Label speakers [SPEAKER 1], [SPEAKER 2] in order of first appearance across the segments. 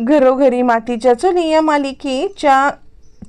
[SPEAKER 1] घरोघरी मातीच्या चुली या मालिकेच्या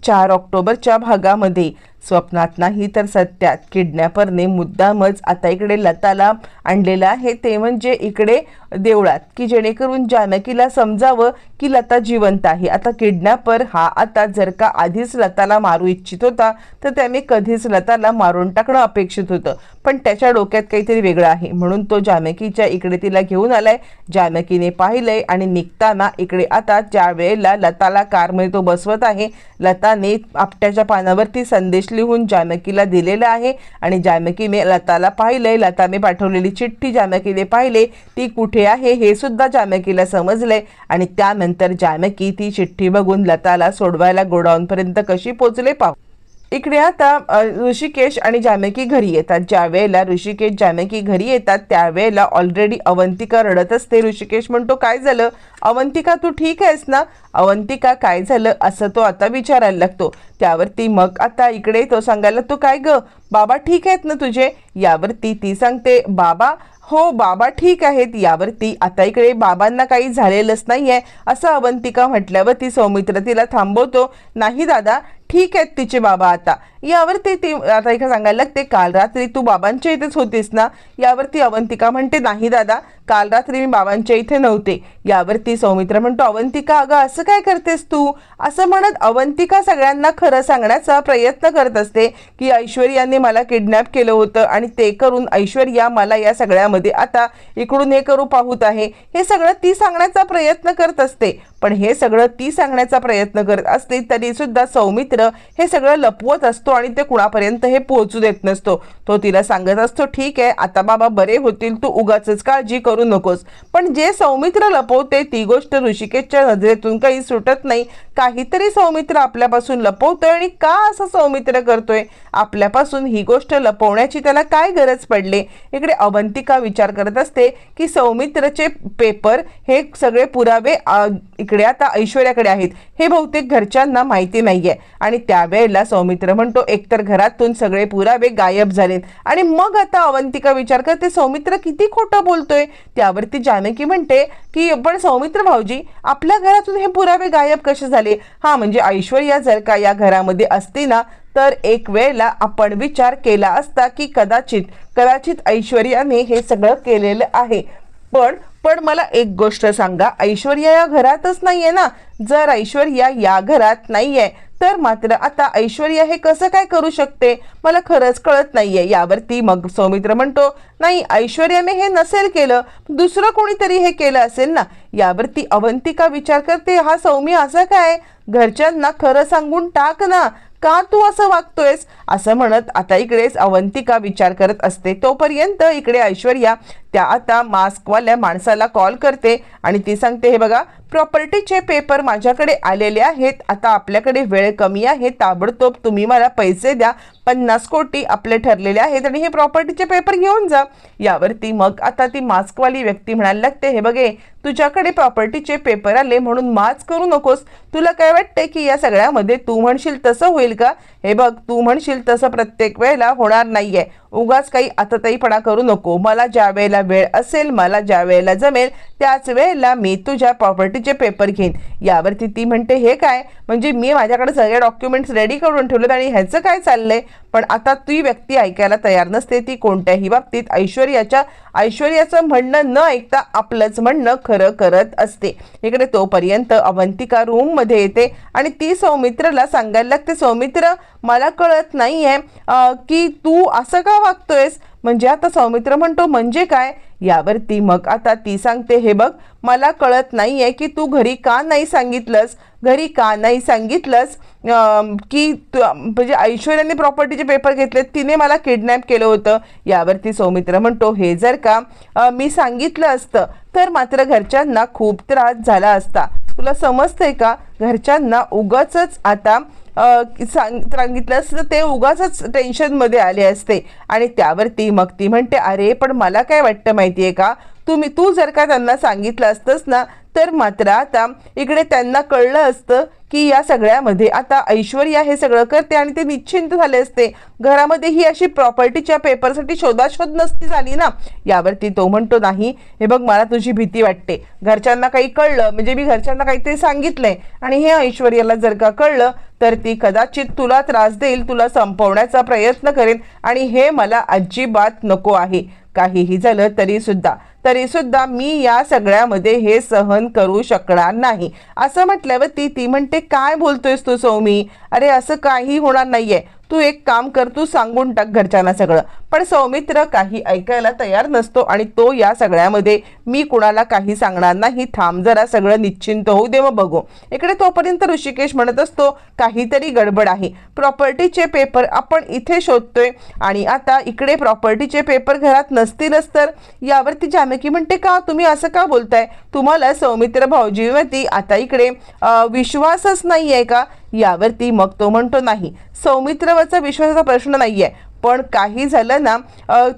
[SPEAKER 1] चार ऑक्टोबरच्या भागामध्ये स्वप्नात नाही तर सत्यात. किडनॅपरने मुद्दामच आता इकडे लताला आणलेलं आहे. ते म्हणजे इकडे देवळात की जेणेकरून जानकीला समजावं की लता जिवंत आहे. आता किडनॅपर हा आता जर का आधीच लताला मारू इच्छित होता तर त्याने कधीच लताला मारून टाकणं अपेक्षित होतं. पण त्याच्या डोक्यात काहीतरी वेगळं आहे. म्हणून तो जानकीच्या इकडे तिला घेऊन आलाय. जानकीने पाहिलंय आणि निघताना इकडे आता ज्या वेळेला लताला कारमध्ये तो बसवत आहे लताने आपट्याच्या पानावरती संदेश लिहून जानकीला दिलेलं आहे. आणि जानकीने लताला पाहिलंय. लताने पाठवलेली चिठ्ठी जानकीने पाहिले. ती कुठे आहे हे सुद्धा जानकीला समजलंय. आणि त्यानंतर जानकी ती चिठ्ठी बघून लताला सोडवायला गोडाऊनपर्यंत कशी पोचले पाहू? इकडे आता ऋषिकेश आणि जानकी घरी येतात. ज्या वेळेला ऋषिकेश जानकी घरी येतात त्यावेळेला ऑलरेडी अवंतिका रडत असते. ऋषिकेश म्हणतो काय झालं? अवंतिका तू ठीक आहेस ना? अवंतिका काय झालं? असं तो आता विचारायला लागतो. त्यावरती मग आता इकडे तो सांगायला तू काय ग? बाबा ठीक आहेत ना तुझे? यावरती ती सांगते बाबा हो बाबा ठीक आहेत. यावरती आता इकडे बाबांना काही झालेलंच नाही आहे असं अवंतिका म्हटल्यावर ती सौमित्र तिला थांबवतो नाही दादा ठीक आहेत तिचे बाबा आता. यावरती ती आता इकडे सांगायला लागते काल रात्री तू बाबांच्या इथेच होतीस ना? यावरती अवंतिका म्हणते नाही दादा काल रात्री मी बाबांच्या इथे नव्हते. यावरती सौमित्र म्हणतो अवंतिका अगं असं काय करतेस तू? असं म्हणत अवंतिका सगळ्यांना खरं सांगण्याचा प्रयत्न करत असते की ऐश्वर्याने मला किडनॅप केलं होतं आणि ते करून ऐश्वर्या मला या सगळ्यामध्ये आता इकडून हे करू पाहूत आहे. हे सगळं ती सांगण्याचा प्रयत्न करत असते. पण हे सगळं ती सांगण्याचा प्रयत्न करत असते तरी सुद्धा सौमित्र हे सगळं लपवत असतो आणि ते कुणापर्यंत हे पोहोचू देत नसतो. तो तिला सांगत असतो ठीक आहे आता बाबा बरे होतील तू उगाच काळजी करू नकोस. पण जे सौमित्र लपवते ती गोष्ट ऋषिकेशच्या नजरेतून काही सुटत नाही. काहीतरी सौमित्र आपल्यापासून लपवतोय आणि का असं सौमित्र करतोय? आपल्यापासून ही गोष्ट लपवण्याची त्याला काय गरज पडली? इकडे अवंतिका विचार करत असते की सौमित्रचे पेपर हे सगळे पुरावे इकडे आता ऐश्वर्याकडे आहेत. हे बहुतेक घरच्यांना माहिती नाहीये. आणि त्यावेळेला सौमित्र म्हणतो एकतर घरातून सगळे पुरावे गायब झालेत. आणि मग आता अवंतिका विचार करते सौमित्र किती खोटं बोलतोय. त्यावरती जानकी म्हणते की पण सौमित्र भाऊजी आपल्या घरातून हे पुरावे गायब कसे झाले? हा म्हणजे ऐश्वर्या जर का या घरामध्ये असते ना तर एक वेळेला आपण विचार केला असता की कदाचित कदाचित ऐश्वर्याने हे सगळं केलेलं आहे. पण पण मला एक गोष्ट सांगा. ऐश्वर्या या घरातच नाहीये ना? जर ऐश्वर्या या घरात नाहीये तर मात्र आता ऐश्वर्या हे कसं काय करू शकते? मला खरंच कळत नाहीये. यावरती मग सौमित्र म्हणतो नाही ऐश्वर्याने हे नसेल केलं. दुसरं कोणीतरी हे केलं असेल ना? यावरती अवंतिका विचार करते हा सौम्य असं काय? घरच्यांना खरं सांगून टाक ना. का तू असं वागतोयस? असं म्हणत आता इकडेच अवंतिका विचार करत असते. तोपर्यंत इकडे ऐश्वर्या त्या आता मास्कवाल्या माणसाला कॉल करते आणि ती सांगते हे बघा प्रॉपर्टीचे पेपर माझ्याकडे आलेले आहेत. आता आपल्याकडे वेळ कमी आहे. ताबडतोब तुम्ही मला पैसे द्या. पन्नास कोटी आपले ठरलेले आहेत आणि हे प्रॉपर्टीचे पेपर घेऊन जा. यावरती मग आता ती मास्कवाली व्यक्ती म्हणायला लागते हे बघे तुझ्याकडे प्रॉपर्टीचे पेपर आले म्हणून माच करू नकोस. तुला काय वाटतंय की या सगळ्यामध्ये तू म्हणशील तसं होईल का? हे बघ तू म्हणशील तसं प्रत्येक वेळेला होणार नाही आहे उगाच काही आतताईपणा करू नको. मला ज्या वेळेला वेळ असेल मला ज्या वेळेला जमेल त्याच वेळेला मी तुझ्या प्रॉपर्टीचे पेपर घेईन. यावरती ती म्हणते हे काय? म्हणजे मी माझ्याकडे सगळे डॉक्युमेंट्स रेडी करून ठेवलेत आणि ह्याचं काय चाललंय? पण आता ती व्यक्ती ऐकायला तयार नसते. ती कोणत्याही बाबतीत ऐश्वर्याच्या ऐश्वर्याचं म्हणणं न ऐकता आपलंच म्हणणं खरं करत असते. इकडे तोपर्यंत अवंतिका रूममध्ये येते आणि ती सौमित्रला सांगायला लागते सौमित्र मला कळत नाही आहे की तू असं का वागतोयस? म्हणजे आता सौमित्र म्हणतो म्हणजे काय? यावरती मग आता ती सांगते हे बघ मला कळत नाही आहे की तू घरी का नाही सांगितलंस? घरी का नाही सांगितलंस? की तू- म्हणजे ऐश्वर्याने प्रॉपर्टीचे पेपर घेतलेत तिने मला किडनॅप केलं होतं. यावरती सौमित्र म्हणतो हे जर का मी सांगितलं असतं तर मात्र घरच्यांना खूप त्रास झाला असता. तुला समजतंय का? घरच्यांना उगाच आता सांग सांगितलं असतं तर ते उगाच टेन्शनमध्ये आले असते. आणि त्यावरती मग ती म्हणते अरे पण मला काय वाटतं माहिती आहे का? तुम्ही तू जर का त्यांना सांगितलं असतंस ना तर मात्र आता इकडे त्यांना कळलं असतं की या सगळ्यामध्ये आता ऐश्वर्या हे सगळं करते आणि ते निश्चिंत झाले असते. घरामध्ये ही अशी प्रॉपर्टीच्या पेपरसाठी शोधाशोध नसती झाली ना? यावरती तो म्हणतो नाही हे बघ मला तुझी भीती वाटते. घरच्यांना काही कळलं म्हणजे मी घरच्यांना काहीतरी सांगितलंय आणि हे ऐश्वर्याला जर का कळलं तर ती कदाचित तुला त्रास देईल तुला संपवण्याचा प्रयत्न करेन आणि हे मला अजिबात नको आहे. काहीही झालं तरी सुद्धा. तरी सुद्धा मी या सगळ्यामध्ये हे सहन करू शकणार नाही. असं म्हटल्यावर ती ती म्हणते काय बोलतोयस तू सौमी? अरे असं काही होणार नाहीये. तू एक काम कर तू सांगून टाक घरच्यांना सगळं. पण सौमित्र काही ऐकायला तयार नसतो आणि तो या सगळ्यामध्ये मी कुणाला काही सांगणार नाही थांब जरा सगळं निश्चिंत होऊ दे मग बघू. इकडे तोपर्यंत ऋषिकेश म्हणत असतो काहीतरी गडबड आहे. प्रॉपर्टीचे पेपर आपण इथे शोधतोय आणि आता इकडे प्रॉपर्टीचे पेपर घरात नसतीलच तर? यावरती जानकी म्हणते का? तुम्ही असं का बोलताय? तुम्हाला सौमित्र भाऊजीवरती आता इकडे विश्वासच नाही आहे का? यावरती मग तो म्हणतो नाही सौमित्रवरचा विश्वासाचा प्रश्न नाही आहे पण काही झालं ना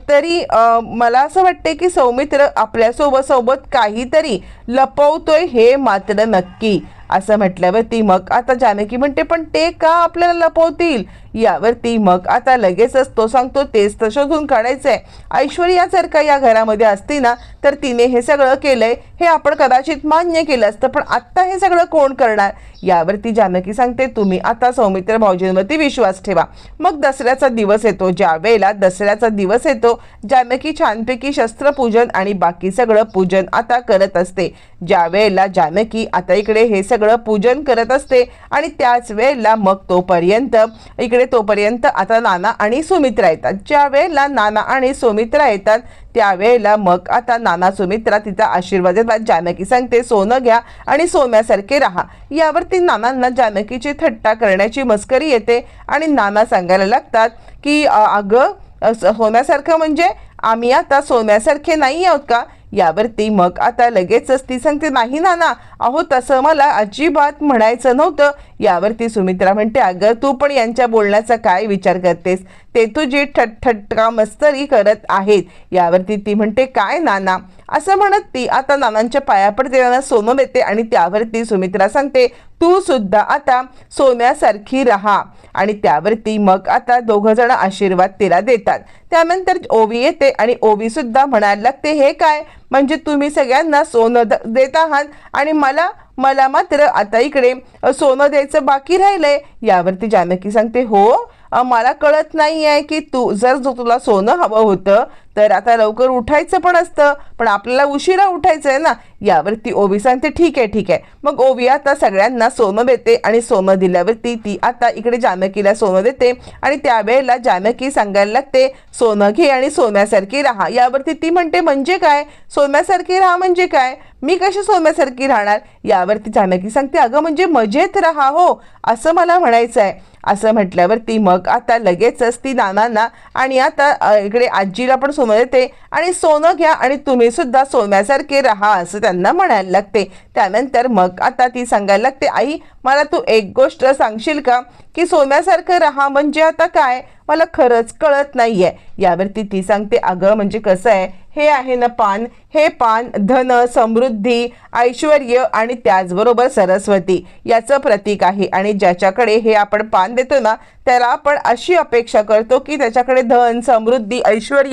[SPEAKER 1] तरी मला असं वाटते की सौमित्र आपल्यासोबत सोबत काहीतरी लपवतोय हे मात्र नक्की. असं म्हटल्यावरती मग आता जानकी म्हणते पण ते का आपल्याला लपवतील? यावरती मग आता लगेचच तो सांगतो तेच तर शोधून काढायचंय. ऐश्वर्या जर का या घरामध्ये असती ना तर तिने हे सगळं केलंय. हे आपण कदाचित मान्य केलं असतं पण आत्ता हे सगळं कोण करणार? यावरती जानकी सांगते तुम्ही आता सौमित्र भाऊजींवरती विश्वास ठेवा. मग दसऱ्याचा दिवस येतो. ज्या वेळेला दसऱ्याचा दिवस येतो जानकी छानपैकी शस्त्रपूजन आणि बाकी सगळं पूजन आता करत असते. ज्या वेळेला जानकी आता इकडे हे सगळं पूजन करत असते आणि त्याच वेळेला मग तोपर्यंत इकडे तोपर्यंत आता नाना आणि सुमित्रा येतात. ज्या वेळेला नाना आणि सुमित्रा येतात त्यावेळेला मग आता नाना सुमित्रा तिचा आशीर्वाद देतात जानकी सांगते सोनं घ्या आणि सोन्यासारखे राहा. यावरती नानांना जानकीची थट्टा करण्याची मस्करी येते आणि नाना सांगायला लागतात की अगं अस- सोन्यासारखं म्हणजे आम्ही आता सोन्यासारखे नाही आहोत का? यावरती मग आता लगेचच ती सांगते नाही नाना अहो तसं मला अजिबात म्हणायचं नव्हतं. यावरती सुमित्रा म्हणते अगं तू पण यांच्या बोलण्याचा काय विचार करतेस? ते तुझी ठटठटका मस्तरी करत आहेत. यावरती ती म्हणते काय नाना असं म्हणत ती आता नानांच्या पाया पडते त्यांना सोनं देते आणि त्यावरती सुमित्रा सांगते तू सुद्धा आता सोन्यासारखी राहा. आणि त्यावरती मग आता दोघं जण आशीर्वाद तिला देतात. त्यानंतर ओवी येते आणि ओवी सुद्धा म्हणायला लागते हे काय? म्हणजे तुम्ही सगळ्यांना सोनं द- देत आहात आणि मला मला मात्र आता इकडे सोनं द्यायचं बाकी राहिलंय. यावरती जानकी सांगते हो मला कळत नाही आहे की तू जर जो तुला सोनं हवं होतं तर आता लवकर उठायचं पण असतं. पण आपल्याला उशिरा उठायचं आहे ना. यावरती ओवी सांगते. ठीक आहे ठीक आहे. मग ओवी आता सगळ्यांना सोनं देते आणि सोनं दिल्यावरती ती आता इकडे जानकीला सोनं देते आणि त्यावेळेला जानकी सांगायला लागते सोनं घे आणि सोन्यासारखी राहा. यावरती ती म्हणते म्हणजे काय? सोन्यासारखी राहा म्हणजे काय? मी कशी सोन्यासारखी राहणार? यावरती जानकी सांगते अगं म्हणजे मजेत राहा हो असं मला म्हणायचं आहे असं म्हटल्यावरती मग आता लगेचच ती नानांना आणि आता इकडे आजीला पण सोनं देते आणि सोनं घ्या आणि तुम्ही सुद्धा सोन्यासारखे राहा असं त्यांना म्हणायला लागते. त्यानंतर मग आता ती सांगायला लागते आई मला तू एक गोष्ट सांगशील का? की सोन्यासारखं राहा म्हणजे आता काय? मला खरंच कळत नाहीये. यावरती ती सांगते अगं म्हणजे कसं आहे? हे आहे ना पान. हे पान धन समृद्धी ऐश्वर आणि त्याचबरोबर सरस्वती. याचं प्रतीक आहे आणि ज्याच्याकडे हे आपण पान देतो ना त्याला आपण अशी अपेक्षा करतो की त्याच्याकडे धन समृद्धी ऐश्वर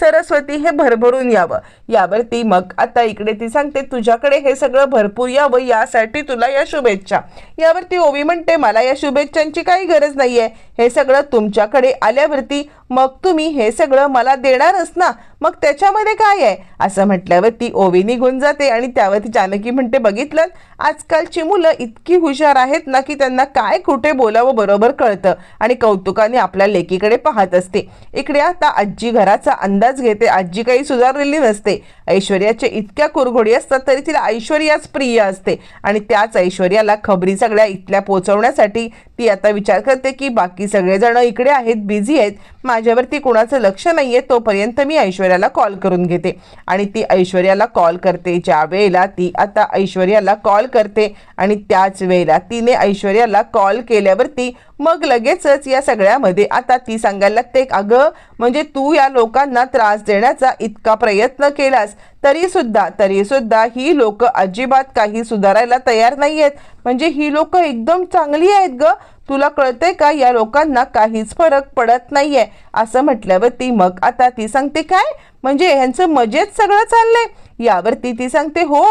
[SPEAKER 1] सरस्वती हे भरभरून यावं. यावरती मग आता इकडे ती सांगते तुझ्याकडे हे सगळं भरपूर यावं यासाठी तुला या शुभेच्छा. यावरती ओवी म्हणते मला या शुभेच्छांची काही गरज नाहीये. हे सगळं तुमच्याकडे आल्यावरती मग तुम्ही हे सगळं मला देणारच ना? मग त्याच्यामध्ये काय आहे? असं म्हटल्यावर ती ओवी निघून जाते आणि त्यावरती जानकी म्हणते बघितलं? आजकालची मुलं इतकी हुशार आहेत ना की त्यांना काय कुठे बोलावं बरोबर कळतं आणि कौतुकाने आपल्या लेकीकडे पाहत असते. इकडे आता आजी घराचा अंदाज घेते आजी काही सुधारलेली नसते. ऐश्वर्याचे इतक्या कुरघोडी असतात तरी तिला ऐश्वर्याच प्रिय असते आणि त्याच ऐश्वर्याला खबरी सगळ्या इथल्या पोचवण्यासाठी ती आता विचार करते की बाकी सगळेजण इकडे आहेत बिझी आहेत माझ्यावरती कोणाचं लक्ष नाही आहे तोपर्यंत मी ऐश्वर्याला कॉल करून घेते. आणि ती ऐश्वर्याला कॉल करते. ज्या वेळेला ती आता ऐश्वर्याला कॉल करते आणि त्याच वेळेला तिने ऐश्वर्याला कॉल केल्यावरती मग लगेचच या सगळ्यामध्ये आता ती सांगायला लागते अगं म्हणजे तू या लोकांना त्रास देण्याचा इतका प्रयत्न केलास तरी सुद्धा तरी सुद्धा ही लोक अजिबात काही सुधारायला तयार नाही आहेत म्हणजे ही लोक एकदम चांगली आहेत ग. तुला कळतंय का या लोकांना काहीच फरक पडत नाहीये? असं म्हटल्यावरती मग आता ती सांगते काय? म्हणजे ह्यांचं मजेत सगळं चाललंय? यावरती ती सांगते हो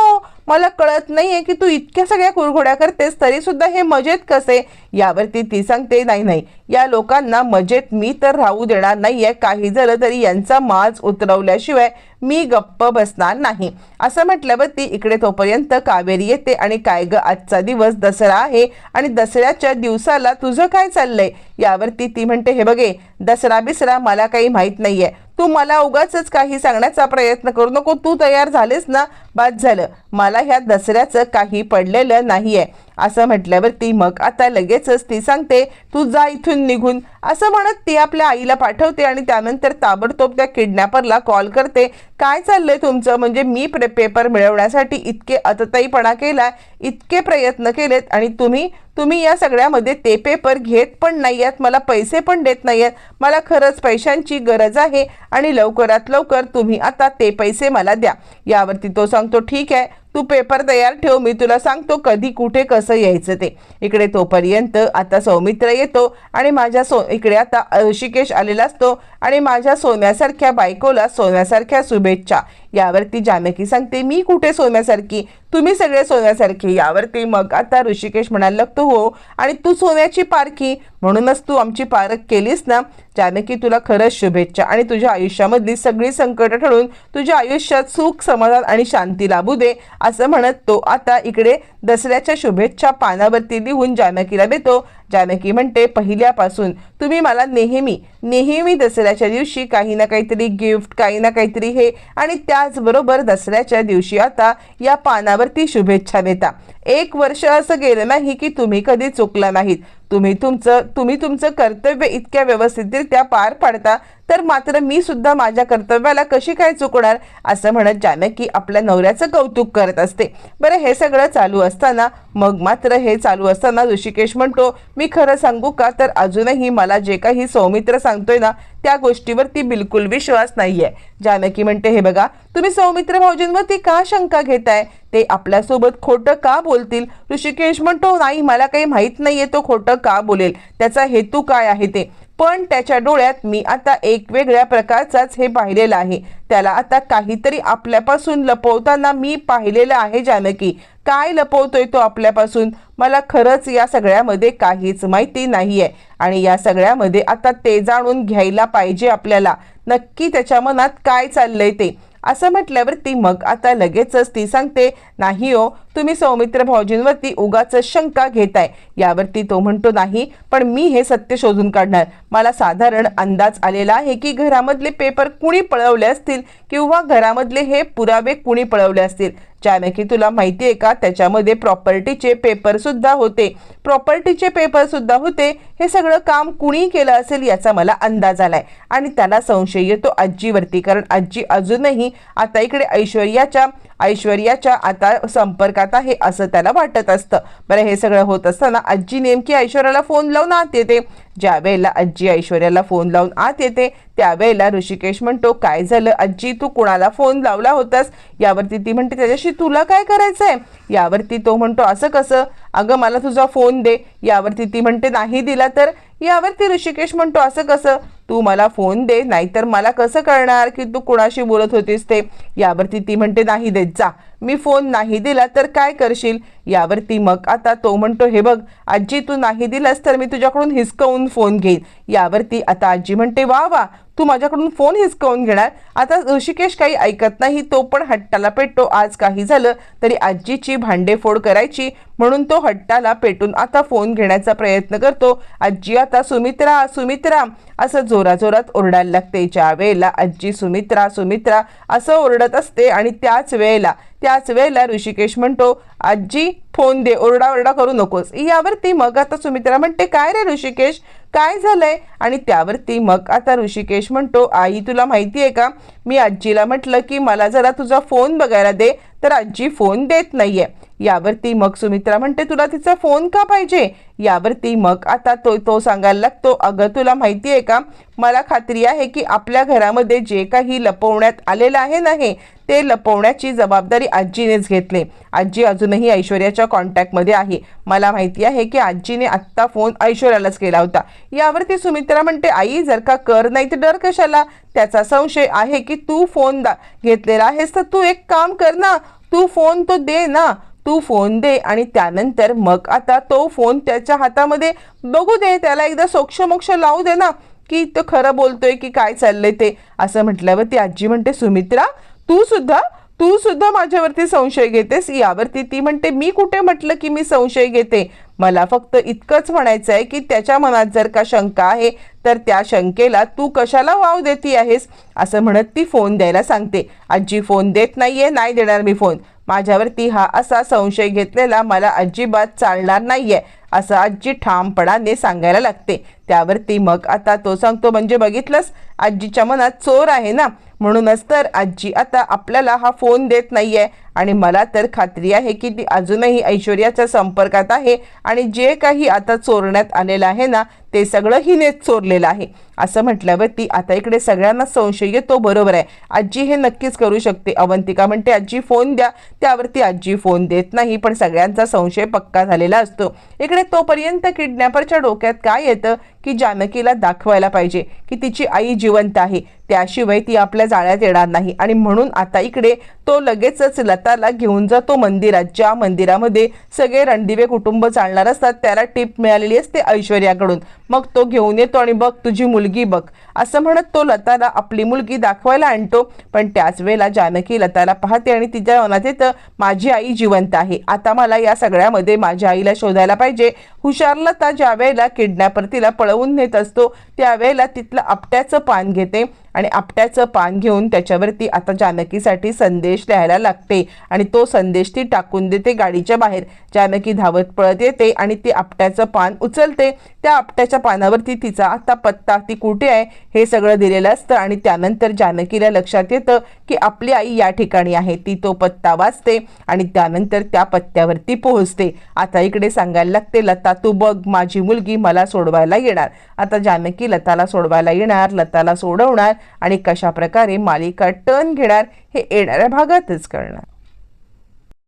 [SPEAKER 1] मला कळत नाहीये की तू इतक्या सगळ्या कुरघोड्या करतेस तरीसुद्धा हे मजेत कसे? यावरती ती सांगते नाही नाही. या लोकांना मजेत मी तर राहू देणार नाहीये. काही झालं तरी यांचा माज उतरवल्याशिवाय मी गप्प बसणार नाही. असं म्हटल्यावरती इकडे तोपर्यंत कावेरी येते आणि काय ग आजचा दिवस दसरा आहे आणि दसऱ्याच्या दिवसाला तुझं काय चाललंय? यावरती ती म्हणते हे बघे दसरा बिसरा मला काही माहीत नाहीये. तू मला उगाच काही सांगण्याचा प्रयत्न करू नको. तू तयार झालेस ना बाद झालं. मला ह्या दसऱ्याचं काही पडलेलं नाही आहे असं म्हटल्यावरती मग आता लगेचच ती सांगते तू जा इथून निघून. असं म्हणत ती आपल्या आईला पाठवते आणि त्यानंतर ताबडतोब त्या किडनॅपरला कॉल करते काय चाललंय तुमचं? म्हणजे मी प्रे पेपर मिळवण्यासाठी इतके अतताईपणा केला इतके प्रयत्न केलेत आणि तुम्ही तुम्ही या सगळ्यामध्ये ते पेपर घेत पण नाही आहेत मला पैसे पण देत नाही आहेत मला खरंच पैशांची गरज आहे आणि लवकरात लवकर तुम्ही आता ते पैसे मला द्या. यावरती तो सांगतो ठीक आहे तू पेपर तयार ठेव मी तुला सांगतो कधी कुठे कसं यायचं ते. इकडे तोपर्यंत आता सौमित्र येतो आणि माझ्या सो इकडे आता ऋषिकेश आलेला असतो आणि माझ्या सोन्यासारख्या बायकोला सोन्यासारख्या शुभेच्छा. यावरती जानकी सांगते मी कुठे सोन्यासारखी तुम्ही सगळे सोन्यासारखे यावरती मग आता ऋषिकेश म्हणायला लागतो हो आणि तू सोन्याची पारखी? म्हणूनच तू आमची पारख केलीस ना? जानकी तुला खरंच शुभेच्छा आणि तुझ्या आयुष्यामधली सगळी संकट ठरून तुझ्या आयुष्यात सुख समाधान आणि शांती लाभू दे असं म्हणत तो आता इकडे दसऱ्याच्या शुभेच्छा पानावरती लिहून जानकीला देतो. जानकी म्हणते पहिल्यापासून तुम्ही मला नेहमी नेहमी दसऱ्याच्या दिवशी काही ना काहीतरी गिफ्ट काही ना काहीतरी हे आणि त्याचबरोबर दसऱ्याच्या दिवशी आता या पानावरती शुभेच्छा देता. एक वर्ष असं गेलं नाही की तुम्ही कधी चुकला नाहीत. तुम्ही तुमचं तुम्ही तुमचं कर्तव्य इतक्या व्यवस्थितरित्या पार पाडता तर मात्र मी सुद्धा माझ्या कर्तव्याला कशी काय चुकणार असं म्हणत जानकी आपल्या नवऱ्याचं कौतुक करत असते. बरं हे सगळं चालू असताना मग मात्र हे चालू असताना ऋषिकेश म्हणतो मी खरं सांगू का? तर अजूनही मला जे काही सौमित्र सांगतोय ना त्या गोष्टीवरती बिलकुल विश्वास नाहीये. जानकी म्हणते हे बघा तुम्ही सौमित्र भाऊजींवरती का शंका घेताय? ते आपल्यासोबत खोटं का बोलतील? ऋषिकेश म्हणतो नाही मला काही माहीत नाहीये तो खोटं का बोलेल? त्याचा हेतू काय आहे ते? पण त्याच्या डोळ्यात मी आता एक वेगळ्या प्रकारचाच हे पाहिलेलं आहे. त्याला आता काहीतरी आपल्यापासून लपवताना मी पाहिलेलं आहे जानकी. काय लपवतोय तो आपल्यापासून? मला खरंच या सगळ्यामध्ये काहीच माहिती नाही आहे आणि या सगळ्यामध्ये आता ते जाणून घ्यायला पाहिजे आपल्याला. नक्की त्याच्या मनात काय चाललंय ते? असं म्हटल्यावरती मग आता लगेचच ती सांगते नाही हो तुम्ही सौमित्र भाऊजींवरती उगाच शंका घेताय. यावरती तो म्हणतो नाही पण मी हे सत्य शोधून काढणार. मला साधारण अंदाज आलेला आहे की घरामधले पेपर कुणी पळवले असतील किंवा घरामधले हे पुरावे कुणी पळवले असतील. जानकी तुला माहिती आहे का त्याच्यामध्ये प्रॉपर्टीचे पेपरसुद्धा होते. प्रॉपर्टीचे पेपरसुद्धा होते. हे सगळं काम कुणी केलं असेल याचा मला अंदाज आलाय. आणि त्याला संशय येतो आजीवरती कारण आजी अजूनही आता इकडे ऐश्वर्याच्या ऐश्वर्याच्या आता संपर्कात आहे असं त्याला वाटत असतं. बरं हे सगळं होत असताना आजी नेमकी ऐश्वर्याला फोन लावून आत येते ज्या वेळेला आजी ऐश्वर्याला फोन लावून आत येते त्यावेळेला ऋषिकेश म्हणतो काय झालं आजी? तू कुणाला फोन लावला होतास? यावरती ती म्हणते त्याच्याशी तुला काय करायचंय? यावरती तो म्हणतो असं कसं? अगं मला तुझा फोन दे. यावरती ती म्हणते नाही दिला तर? यावरती ऋषिकेश म्हणतो असं कसं? तू मला फोन दे नाहीतर मला कसं कळणार की तू कुणाशी बोलत होतीस ते? यावरती ती म्हणते नाही देत जा. मी फोन नाही दिला तर काय करशील? यावरती मग आता तो म्हणतो हे बघ आजी तू नाही दिलास तर मी तुझ्याकडून हिसकवून फोन घेईन. यावरती आता आजी म्हणते वा वा तू माझ्याकडून फोन हिसकावून घेणार. आता ऋषिकेश काही ऐकत नाही तो पण हट्टाला पेटतो. आज काही झालं तरी आजीची भांडेफोड करायची म्हणून तो हट्टाला पेटून आता फोन घेण्याचा प्रयत्न करतो. आजी आता सुमित्रा सुमित्रा असं जोराजोरात ओरडायला लागते. ज्या वेळेला आजी सुमित्रा सुमित्रा असं ओरडत असते आणि त्याच वेळेला त्याच वेळेला ऋषिकेश म्हणतो आजी फोन दे ओरडा ओरडा करू नकोस. यावरती मग आता सुमित्रा म्हणते काय रे ऋषिकेश? काय झालंय? आणि त्यावरती मग आता ऋषिकेश म्हणतो आई तुला माहिती आहे का? मी आजीला म्हटलं की मला जरा तुझा फोन बघायला दे. तर आजी फोन देत नाहीये. यावरती मग सुमित्रा म्हणते तुला तिचा फोन का पाहिजे? यावरती मग आता तो तो सांगायला लागतो अगं तुला माहिती आहे का मला खात्री आहे की आपल्या घरामध्ये जे काही लपवण्यात आलेलं आहे ना हे ते लपवण्याची जबाबदारी आजीनेच घेतली. आजी अजूनही ऐश्वर्याच्या कॉन्टॅक्टमध्ये आहे. मला माहिती आहे की आजीने आत्ता फोन ऐश्वर्यालाच केला होता. यावरती सुमित्रा म्हणते आई जर का कर नाही तर डर कशाला? त्याचा संशय आहे की तू फोन दा घेतलेला आहेस तर तू एक काम कर ना. तू फोन तो दे ना. तू फोन दे आणि त्यानंतर मग आता तो फोन त्याच्या हातामध्ये बघू दे. त्याला एकदा सोक्षमोक्ष लावू दे ना. की तो खरं बोलतोय की काय चाललंय ते. असं म्हटल्यावर ती आजी म्हणते सुमित्रा तू सुद्धा तू सुद्धा माझ्यावरती संशय घेतेस. यावरती ती म्हणते मी कुठे म्हटलं की मी संशय घेते? मला फक्त इतकंच म्हणायचं आहे की त्याच्या मनात जर का शंका आहे तर त्या शंकेला तू कशाला वाव देती आहेस? असं म्हणत ती फोन द्यायला सांगते. आजी फोन देत नाही आहे नाही देणार मी फोन. माझ्यावरती हा असा संशय घेतलेला मला अजिबात चालणार नाही आहे असं आजी ठामपणाने सांगायला लागते. त्यावरती मग आता तो सांगतो म्हणजे बघितलंस? आजीच्या मनात चोर आहे ना? म्हणूनच तर आजी आता आपल्याला हा फोन देत नाही आहे आणि मला तर खात्री आहे की ती अजूनही ऐश्वर्याच्या संपर्कात आहे. आणि जे काही आता चोरण्यात आलेलं आहे ना ते सगळं हिनेच चोरलेलं आहे. असं म्हटल्यावरती आता इकडे सगळ्यांना संशय येतो बरोबर आहे. आजी हे नक्कीच करू शकते. अवंतिका म्हणते आजी फोन द्या. त्यावरती आजी फोन देत नाही पण सगळ्यांचा संशय पक्का झालेला असतो. इकडे तोपर्यंत किडनॅपरच्या डोक्यात काय येतं? की जानकीला दाखवायला पाहिजे की तिची आई जिवंत आहे. त्याशिवाय ती आपल्या जाळ्यात येणार नाही. आणि म्हणून आता इकडे तो लगेचच लताला घेऊन जातो मंदिरात. ज्या मंदिरामध्ये सगळे रणदिवे कुटुंब चालणार असतात त्याला टिप मिळालेली असते ऐश्वर्याकडून. मग तो घेऊन येतो आणि बघ तुझी मुलगी बघ. असं म्हणत तो लताला आपली मुलगी दाखवायला आणतो. पण त्याच वेळेला जानकी लताला पाहते आणि तिच्या मनात येतं माझी आई जिवंत आहे. आता मला या सगळ्यामध्ये माझ्या आईला शोधायला पाहिजे. हुशार लता ज्या वेळेला किडनॅपर तिला पळवून नेत असतो त्यावेळेला तिथलं आपट्याचं पान घेते. आणि आपट्याचं पान घेऊन त्याच्यावरती आता जानकीसाठी संदेश लिहायला लागते. आणि तो संदेश ती टाकून देते गाडीच्या बाहेर. जानकी धावत पळत येते आणि ती आपट्याचं पान उचलते. त्या आपट्याच्या पानावरती तिचा आता पत्ता ती कुठे आहे हे सगळं दिलेलं असतं. आणि त्यानंतर जानकीला लक्षात येतं की आपली आई या ठिकाणी आहे. ती तो पत्ता वाचते आणि त्यानंतर त्या पत्त्यावरती पोहोचते. आता इकडे सांगायला लागते लता तू बघ माझी मुलगी मला सोडवायला येणार. आता जानकी लताला सोडवायला येणार लताला सोडवणार. आणि कशा प्रकारे मालिका टर्न घेणार हे येणाऱ्या भागातच कळणार.